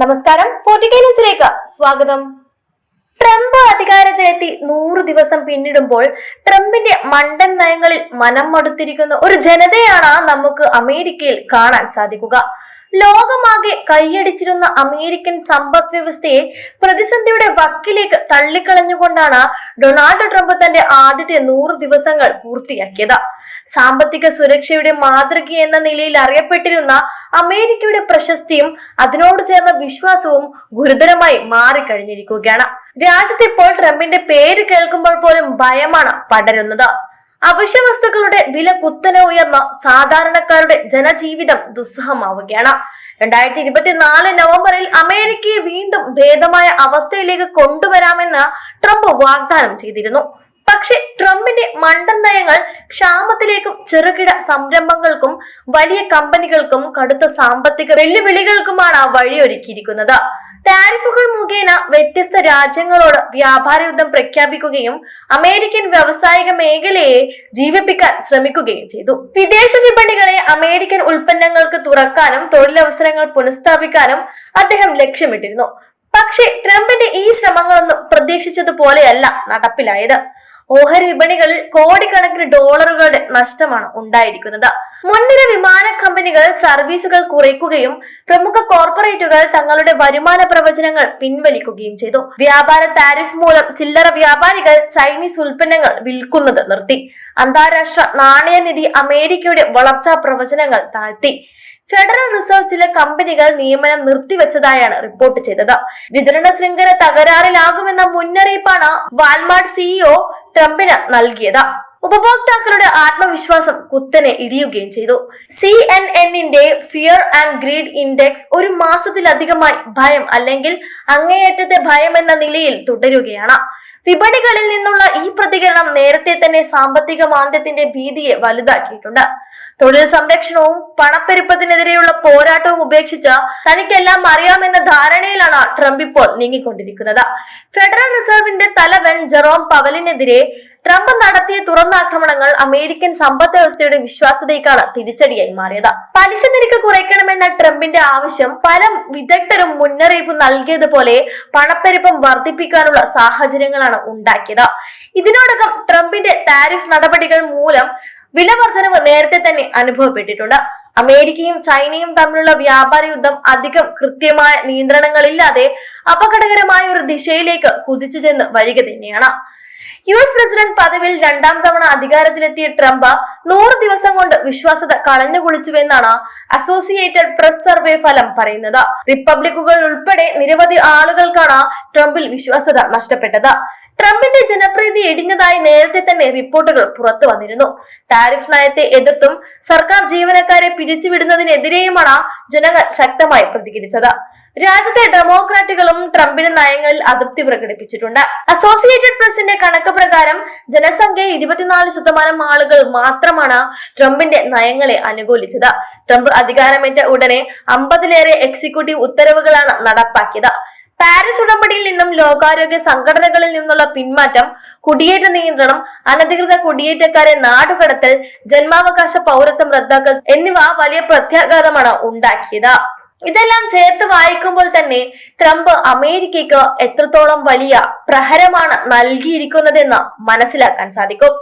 നമസ്കാരം. ഫോർട്ടിക്കൈ ന്യൂസിലേക്ക് സ്വാഗതം. ട്രംപ് അധികാരത്തിലെത്തി നൂറ് ദിവസം പിന്നിടുമ്പോൾ ട്രംപിന്റെ മണ്ടൻ നയങ്ങളിൽ മനം മടുത്തിരിക്കുന്ന ഒരു ജനതയാണ് നമുക്ക് അമേരിക്കയിൽ കാണാൻ സാധിക്കുക. ലോകമാകെ കൈയടിച്ചിരുന്ന അമേരിക്കൻ സമ്പദ് വ്യവസ്ഥയെ പ്രതിസന്ധിയുടെ വക്കിലേക്ക് തള്ളിക്കളഞ്ഞുകൊണ്ടാണ് ഡൊണാൾഡ് ട്രംപ് തന്റെ ആദ്യത്തെ നൂറ് ദിവസങ്ങൾ പൂർത്തിയാക്കിയത്. സാമ്പത്തിക സുരക്ഷയുടെ മാതൃക എന്ന നിലയിൽ അറിയപ്പെട്ടിരുന്ന അമേരിക്കയുടെ പ്രശസ്തിയും അതിനോട് ചേർന്ന വിശ്വാസവും ഗുരുതരമായി മാറിക്കഴിഞ്ഞിരിക്കുകയാണ്. രാജ്യത്തെ ഇപ്പോൾ ട്രംപിന്റെ പേര് കേൾക്കുമ്പോൾ പോലും ഭയമാണ് പടരുന്നത്. അവശ്യ വസ്തുക്കളുടെ വില കുത്തനെ ഉയർന്ന സാധാരണക്കാരുടെ ജനജീവിതം ദുസ്സഹമാവുകയാണ്. രണ്ടായിരത്തി ഇരുപത്തിനാല് നവംബറിൽ അമേരിക്കയെ വീണ്ടും ഭേദമായ അവസ്ഥയിലേക്ക് കൊണ്ടുവരാമെന്ന് ട്രംപ് വാഗ്ദാനം ചെയ്തിരുന്നു. പക്ഷെ ട്രംപിന്റെ മണ്ടൻ നയങ്ങൾ ക്ഷാമത്തിലേക്കും ചെറുകിട സംരംഭങ്ങൾക്കും വലിയ കമ്പനികൾക്കും കടുത്ത സാമ്പത്തിക വെല്ലുവിളികൾക്കുമാണ് വഴിയൊരുക്കിയിരിക്കുന്നത്. താരിഫുകൾ മുഖേന വ്യത്യസ്ത രാജ്യങ്ങളോട് വ്യാപാര യുദ്ധം പ്രഖ്യാപിക്കുകയും അമേരിക്കൻ വ്യാവസായിക മേഖലയെ ജീവിപ്പിക്കാൻ ശ്രമിക്കുകയും ചെയ്തു. വിദേശ വിപണികളെ അമേരിക്കൻ ഉൽപ്പന്നങ്ങൾക്ക് തുറക്കാനും തൊഴിലവസരങ്ങൾ പുനഃസ്ഥാപിക്കാനും അദ്ദേഹം ലക്ഷ്യമിട്ടിരുന്നു. പക്ഷേ ട്രംപിന്റെ ഈ ശ്രമങ്ങളൊന്നും പ്രതീക്ഷിച്ചതുപോലെയല്ല നടപ്പിലായത്. ഓഹരി വിപണികളിൽ കോടിക്കണക്കിന് ഡോളറുകളുടെ നഷ്ടമാണ് ഉണ്ടായിരിക്കുന്നത്. മുൻനിര വിമാന കമ്പനികൾ സർവീസുകൾ കുറയ്ക്കുകയും പ്രമുഖ കോർപ്പറേറ്റുകൾ തങ്ങളുടെ വരുമാന പ്രവചനങ്ങൾ പിൻവലിക്കുകയും ചെയ്തു. വ്യാപാര താരിഫ് മൂലം ചില്ലറ വ്യാപാരികൾ ചൈനീസ് ഉൽപ്പന്നങ്ങൾ വിൽക്കുന്നത് നിർത്തി. അന്താരാഷ്ട്ര നാണയനിധി അമേരിക്കയുടെ വളർച്ചാ പ്രവചനങ്ങൾ താഴ്ത്തി. ഫെഡറൽ റിസർവ് ചില കമ്പനികൾ നിയമനം നിർത്തിവെച്ചതായാണ് റിപ്പോർട്ട് ചെയ്തത്. വിതരണ ശൃംഖല തകരാറിലാകുമെന്ന മുന്നറിയിപ്പാണ് വാൽമാർട്ട് സിഇഒ ട്രംപിന് നൽകിയത്. ഉപഭോക്താക്കളുടെ ആത്മവിശ്വാസം കുത്തനെ ഇടിയുകയും ചെയ്തു. സി എൻ എന്നിന്റെ ഫിയർ ആൻഡ് ഗ്രീഡ് ഇൻഡെക്സ് ഒരു മാസത്തിലധികമായി ഭയം അല്ലെങ്കിൽ അങ്ങേയറ്റത്തെ ഭയം എന്ന നിലയിൽ തുടരുകയാണ്. വിപണികളിൽ നിന്നുള്ള ഈ പ്രതികരണം നേരത്തെ തന്നെ സാമ്പത്തിക മാന്ദ്യത്തിന്റെ ഭീതിയെ വലുതാക്കിയിട്ടുണ്ട്. തൊഴിൽ സംരക്ഷണവും പണപ്പെരുപ്പത്തിനെതിരെയുള്ള പോരാട്ടവും ഉപേക്ഷിച്ച് തനിക്കെല്ലാം അറിയാമെന്ന ധാരണയിലാണ് ട്രംപ് ഇപ്പോൾ നീങ്ങിക്കൊണ്ടിരിക്കുന്നത്. ഫെഡറൽ റിസർവിന്റെ തലവൻ ജെറോം പവലിനെതിരെ ട്രംപ് നടത്തിയ തുറന്ന ആക്രമണങ്ങൾ അമേരിക്കൻ സമ്പദ് വ്യവസ്ഥയുടെ വിശ്വാസ്യതയ്ക്കാണ് തിരിച്ചടിയായി മാറിയത്. പലിശ നിരക്ക് കുറയ്ക്കണമെന്ന ട്രംപിന്റെ ആവശ്യം പല വിദഗ്ധരും മുന്നറിയിപ്പ് നൽകിയതുപോലെ പണപ്പെരുപ്പം വർദ്ധിപ്പിക്കാനുള്ള സാഹചര്യങ്ങളാണ് ഉണ്ടാക്കിയത്. ഇതിനോടകം ട്രംപിന്റെ താരിഫ് നടപടികൾ മൂലം വില വർധനവ് നേരത്തെ തന്നെ അനുഭവപ്പെട്ടിട്ടുണ്ട്. അമേരിക്കയും ചൈനയും തമ്മിലുള്ള വ്യാപാര യുദ്ധം അധികം കൃത്യമായ നിയന്ത്രണങ്ങളില്ലാതെ അപകടകരമായ ഒരു ദിശയിലേക്ക് കുതിച്ചു ചെന്ന് വരിക തന്നെയാണ്. യു എസ് പ്രസിഡന്റ് പദവിയിൽ രണ്ടാം തവണ അധികാരത്തിലെത്തിയ ട്രംപ് നൂറ് ദിവസം കൊണ്ട് വിശ്വാസത കളഞ്ഞു കുളിച്ചുവെന്നാണ് അസോസിയേറ്റഡ് പ്രസ് സർവേ ഫലം പറയുന്നത്. റിപ്പബ്ലിക്കുകൾ ഉൾപ്പെടെ നിരവധി ആളുകൾക്കാണ് ട്രംപിൽ വിശ്വാസത നഷ്ടപ്പെട്ടത്. ട്രംപിന്റെ ജനപ്രീതി ഇടിഞ്ഞതായി നേരത്തെ തന്നെ റിപ്പോർട്ടുകൾ പുറത്തു വന്നിരുന്നു. താരിഫ് നയത്തെ എതിർത്തും സർക്കാർ ജീവനക്കാരെ പിരിച്ചുവിടുന്നതിനെതിരെയുമാണ് ജനങ്ങൾ ശക്തമായി പ്രതികരിച്ചത്. രാജ്യത്തെ ഡെമോക്രാറ്റുകളും ട്രംപിന്റെ നയങ്ങളിൽ അതൃപ്തി പ്രകടിപ്പിച്ചിട്ടുണ്ട്. അസോസിയേറ്റഡ് പ്രസിന്റെ കണക്ക് പ്രകാരം ജനസംഖ്യ ഇരുപത്തിനാല് ശതമാനം ആളുകൾ മാത്രമാണ് ട്രംപിന്റെ നയങ്ങളെ അനുകൂലിച്ചത്. ട്രംപ് അധികാരമേറ്റ ഉടനെ അമ്പതിലേറെ എക്സിക്യൂട്ടീവ് ഉത്തരവുകളാണ് നടപ്പാക്കിയത്. പാരീസ് ഉടമ്പടിയിൽ നിന്നും ലോകാരോഗ്യ സംഘടനകളിൽ നിന്നുള്ള പിന്മാറ്റം കുടിയേറ്റ നിയന്ത്രണം അനധികൃത കുടിയേറ്റക്കാരെ നാടുകടത്തൽ ജന്മാവകാശ പൗരത്വം റദ്ദാക്കൽ എന്നിവ വലിയ പ്രത്യാഘാതമാണ് ഉണ്ടാക്കിയത്. ഇതെല്ലാം ചേർത്ത് വായിക്കുമ്പോൾ തന്നെ ട്രംപ് അമേരിക്കയ്ക്ക് എത്രത്തോളം വലിയ പ്രഹരമാണ് നൽകിയിരിക്കുന്നതെന്ന് മനസ്സിലാക്കാൻ സാധിക്കും.